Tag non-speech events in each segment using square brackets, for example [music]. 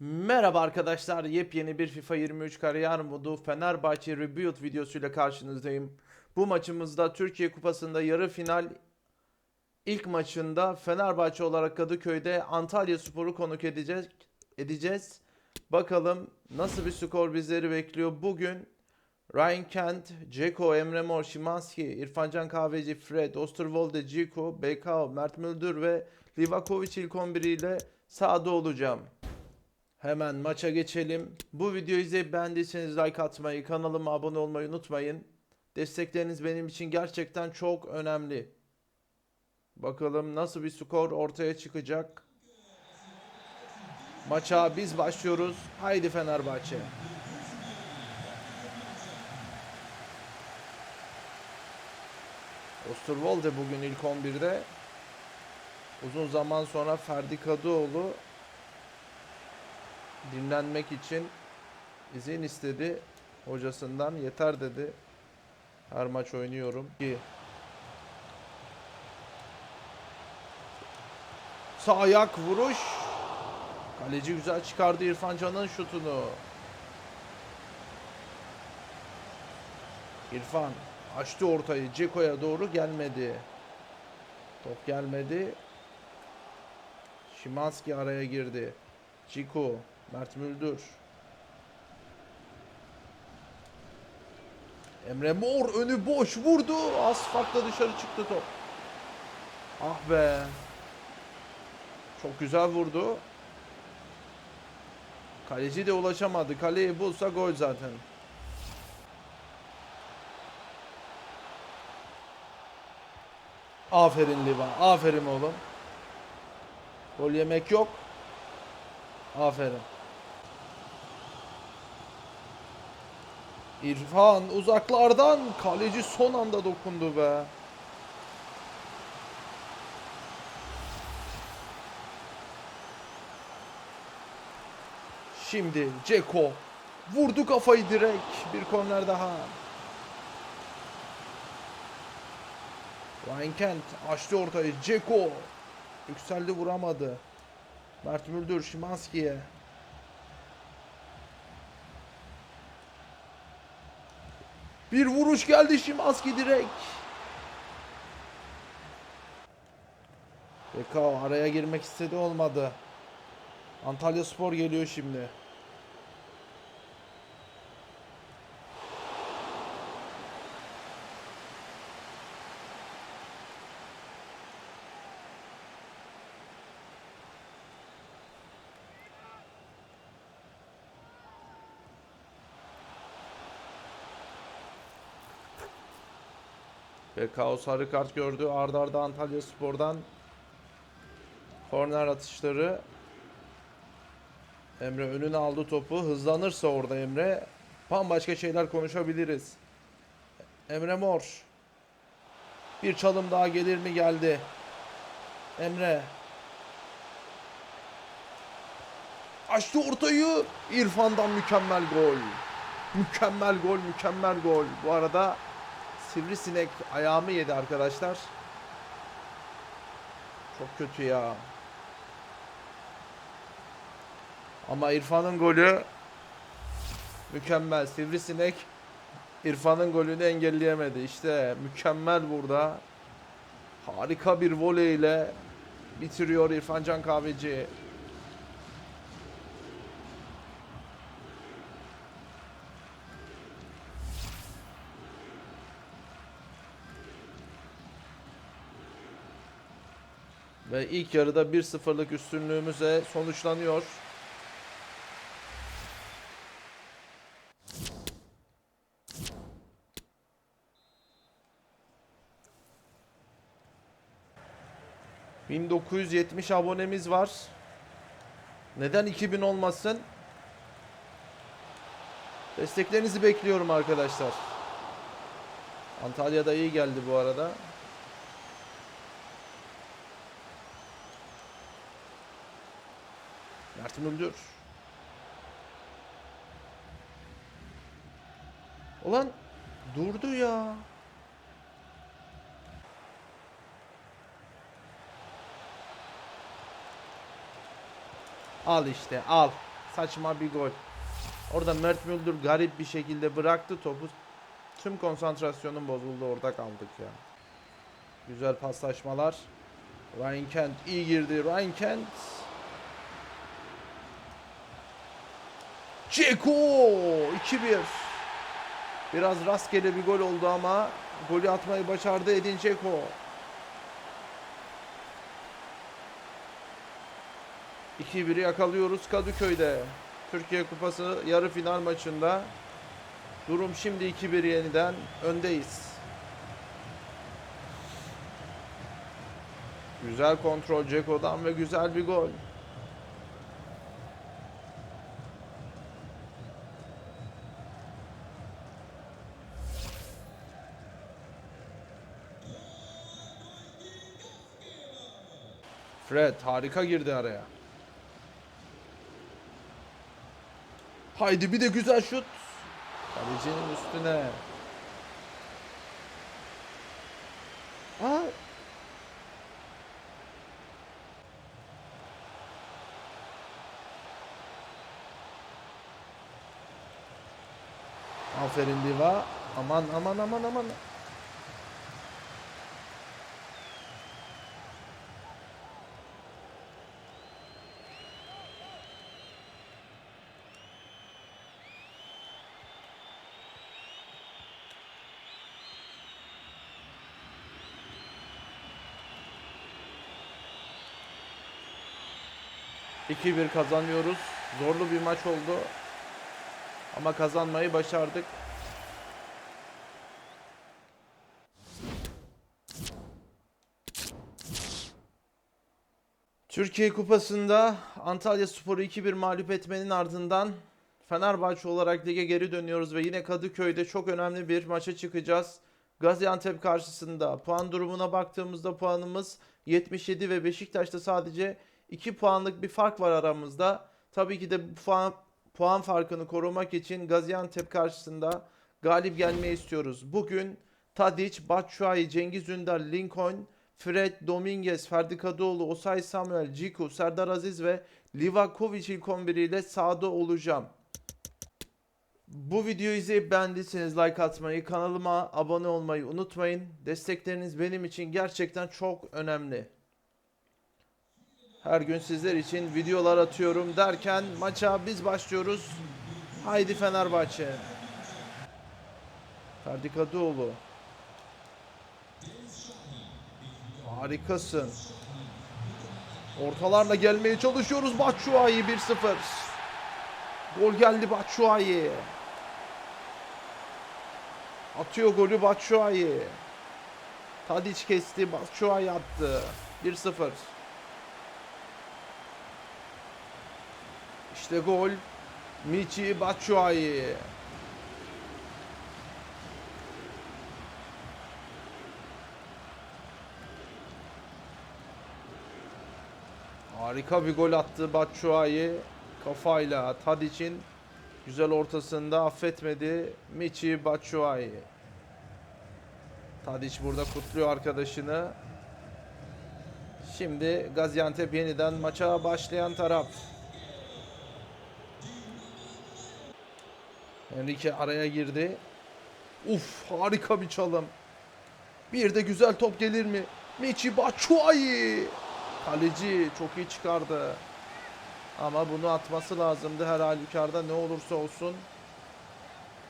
Merhaba arkadaşlar, yepyeni bir FIFA 23 kariyer modu Fenerbahçe Rebuild videosuyla karşınızdayım. Bu maçımızda Türkiye Kupası'nda yarı final ilk maçında Fenerbahçe olarak Kadıköy'de Antalya Spor'u konuk edeceğiz. edeceğiz. Bakalım nasıl bir skor bizleri bekliyor. Bugün Ryan Kent, Ceko, Emre Mor, Şimanski, İrfancan Kahveci, Fred, Osterwolde, Ciku, Bekao, Mert Müldür ve Livakovic ilk 11 ile sahada olacağım. Hemen maça geçelim. Bu videoyu izleyip beğendiyseniz like atmayı, kanalıma abone olmayı unutmayın. Destekleriniz benim için gerçekten çok önemli. Bakalım nasıl bir skor ortaya çıkacak. Maça biz başlıyoruz. Haydi Fenerbahçe. Osterwolde bugün ilk 11'de. Uzun zaman sonra Ferdi Kadıoğlu dinlenmek için izin istedi hocasından. Yeter dedi. Her maç oynuyorum ki. Sağ ayak vuruş. Kaleci güzel çıkardı İrfan Can'ın şutunu. İrfan açtı ortayı. Ceko'ya doğru gelmedi. Top gelmedi. Şimanski araya girdi. Ciko, Mert Müldür. Emre Mor önü boş vurdu. Az farkla dışarı çıktı top. Ah be. Çok güzel vurdu. Kaleci de ulaşamadı. Kaleyi bulsa gol zaten. Aferin Liva. Aferin oğlum. Gol yemek yok. Aferin. İrfan uzaklardan kaleci son anda dokundu be. Şimdi Ceko vurdu kafayı direkt bir korner daha. Ryan Kent açtı ortayı. Ceko yükseldi vuramadı. Mert Müldür Şimanski'ye. Bir vuruş geldi Şimanski direkt. Bekao araya girmek istedi olmadı. Antalya Spor geliyor şimdi. Bekao sarı kart gördü. Arda arda Antalya Spor'dan korner atışları. Emre önüne aldı topu. Hızlanırsa orada Emre bambaşka şeyler konuşabiliriz. Emre Mor. Bir çalım daha gelir mi geldi. Emre. Açtı ortayı. İrfan'dan mükemmel gol. Mükemmel gol, mükemmel gol. Bu arada sivrisinek ayağımı yedi arkadaşlar. Çok kötü ya. Ama İrfan'ın golü mükemmel. Sivrisinek İrfan'ın golünü engelleyemedi. İşte mükemmel burada. Harika bir voleyle bitiriyor İrfan Can Kahveci. Ve ilk yarıda 1-0'lık üstünlüğümüze sonuçlanıyor. ...1970 abonemiz var. Neden 2000 olmasın? Desteklerinizi bekliyorum arkadaşlar. Antalya'da iyi geldi bu arada. Mert Müldür. Ulan durdu ya. Al işte al. saçma bir gol. Orada Mert Müldür garip bir şekilde bıraktı topu. Tüm konsantrasyonum bozuldu orada kaldık ya. Güzel paslaşmalar. Ryan Kent iyi girdi. Ryan Kent. Ceko 2-1. Biraz rastgele bir gol oldu ama golü atmayı başardı Edin Dzeko. 2-1'i yakalıyoruz Kadıköy'de. Türkiye Kupası yarı final maçında. Durum şimdi 2-1 yeniden öndeyiz. Güzel kontrol Ceko'dan ve güzel bir gol. Fred harika girdi araya. Haydi bir de güzel şut. Kalecinin üstüne. Aa. Aferin Diva. Aman aman aman aman. İki bir kazanıyoruz. Zorlu bir maç oldu. Ama kazanmayı başardık. Türkiye Kupası'nda Antalya Spor'u 2-1 mağlup etmenin ardından Fenerbahçe olarak lige geri dönüyoruz ve yine Kadıköy'de çok önemli bir maça çıkacağız. Gaziantep karşısında puan durumuna baktığımızda puanımız 77 ve Beşiktaş'ta sadece 2 puanlık bir fark var aramızda. Tabii ki de bu puan, puan farkını korumak için Gaziantep karşısında galip gelmeyi istiyoruz. Bugün Tadic, Batshuayi, Cengiz Ünder, Lincoln, Fred, Dominguez, Ferdi Kadıoğlu, Osay Samuel, Ciku, Serdar Aziz ve Livakovic ilk 11 ile sahada olacağım. Bu videoyu izleyip beğendiyseniz like atmayı, kanalıma abone olmayı unutmayın. Destekleriniz benim için gerçekten çok önemli. Her gün sizler için videolar atıyorum derken maça biz başlıyoruz. Haydi Fenerbahçe. Ferdi Kadıoğlu. Harikasın. Ortalarla gelmeye çalışıyoruz. Batshuayi 1-0. Gol geldi Batshuayi. Atıyor golü Batshuayi. Tadic kesti. Batshuayi attı. 1-0. İşte gol. Michi Batshuayi. Harika bir gol attı Batshuayi. Kafayla Tadic'in güzel ortasında affetmedi. Michi Batshuayi. Tadic burada kutluyor arkadaşını. Şimdi Gaziantep yeniden maça başlayan taraf. Enrique araya girdi. Uf harika bir çalım. Bir de güzel top gelir mi? Michi Batshuayi. Kaleci çok iyi çıkardı. Ama bunu atması lazımdı her halükarda ne olursa olsun.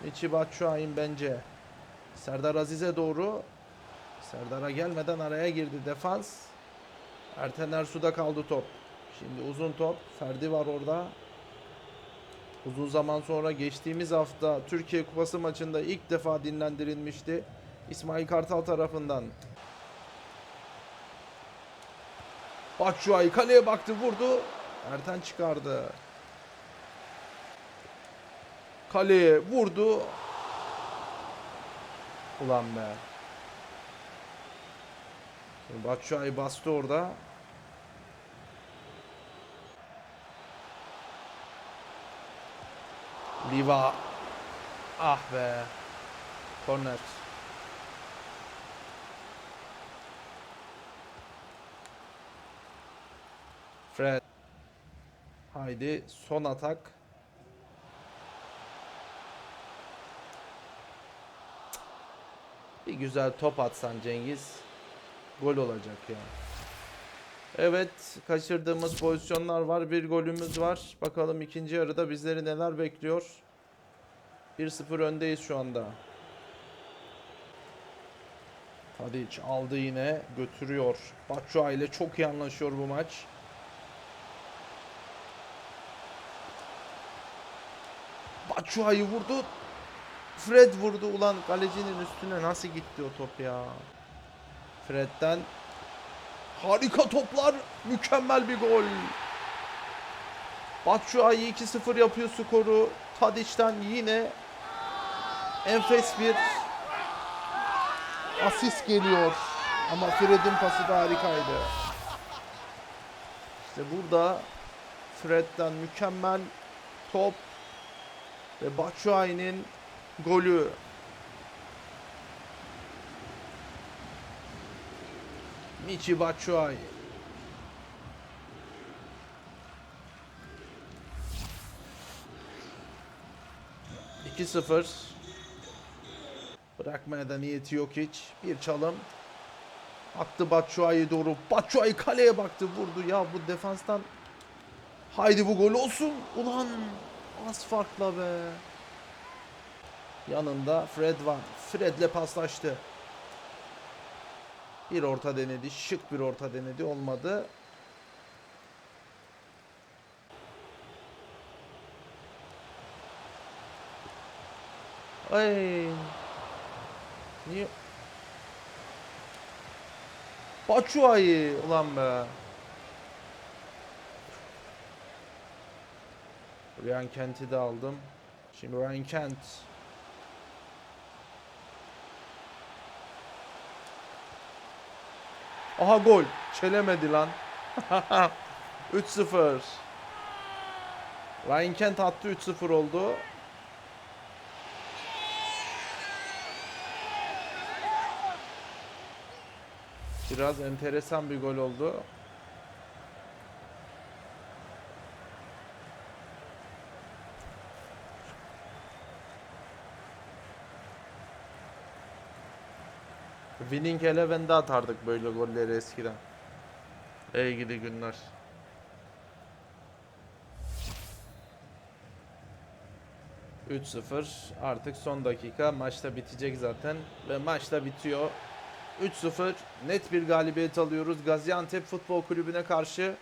Michi Batshuayi bence. Serdar Aziz'e doğru. Serdar'a gelmeden araya girdi defans. Erten Ersu'da kaldı top. Şimdi uzun top. Ferdi var orada. Uzun zaman sonra geçtiğimiz hafta Türkiye Kupası maçında ilk defa dinlendirilmişti. İsmail Kartal tarafından. Batshuayi kaleye baktı vurdu. Erten çıkardı. Kaleye vurdu. Ulan be. Batshuayi bastı orada. Liva. Ah be. Korner. Fred. Haydi son atak. Bir güzel top atsan Cengiz. Gol olacak ya. Yani. Evet kaçırdığımız pozisyonlar var. Bir golümüz var. Bakalım ikinci yarıda bizleri neler bekliyor. 1-0 öndeyiz şu anda. Tadic aldı yine götürüyor. Batshuayi ile çok iyi anlaşıyor bu maç. Batshuayi vurdu. Fred vurdu ulan kalecinin üstüne nasıl gitti o top ya. Fred'den harika toplar. Mükemmel bir gol. Batshuayi 2-0 yapıyor skoru. Tadic'ten yine enfes bir asist geliyor. Ama Fred'in pası da harikaydı. İşte burada Fred'den mükemmel top ve Batshuayi'nin golü. Michi Batshuayi. İki sıfır. Bırakmaya da niyeti yok hiç. Bir çalım. Attı Batshuayi doğru. Batshuayi kaleye baktı vurdu. Ya bu defanstan Haydi bu gol olsun. Ulan az farkla be. Yanında Fred var. Fred'le paslaştı. Bir orta denedi. Şık bir orta denedi. Olmadı. Ay. Niye? Batshuayi ulan be. Ryan Kent'i de aldım. Şimdi Ryan Kent. Aha gol. Çelemedi lan. [laughs] 3-0. Ryan Kent attı 3-0 oldu. Biraz enteresan bir gol oldu. Winning Eleven'de atardık böyle golleri eskiden. Ey gidi günler. Üç 0 artık son dakika maçta bitecek zaten ve maçta bitiyor. 3-0 net bir galibiyet alıyoruz Gaziantep Futbol Kulübü'ne karşı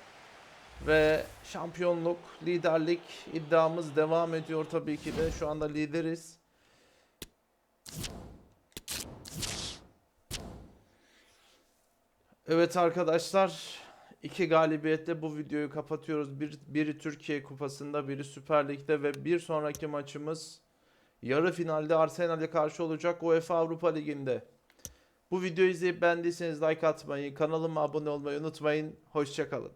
ve şampiyonluk, liderlik iddiamız devam ediyor tabii ki de şu anda lideriz. Evet arkadaşlar iki galibiyetle bu videoyu kapatıyoruz. Bir, biri Türkiye Kupası'nda, biri Süper Lig'de ve bir sonraki maçımız yarı finalde Arsenal'e karşı olacak UEFA Avrupa Ligi'nde. Bu videoyu izleyip beğendiyseniz like atmayı, kanalıma abone olmayı unutmayın. Hoşçakalın.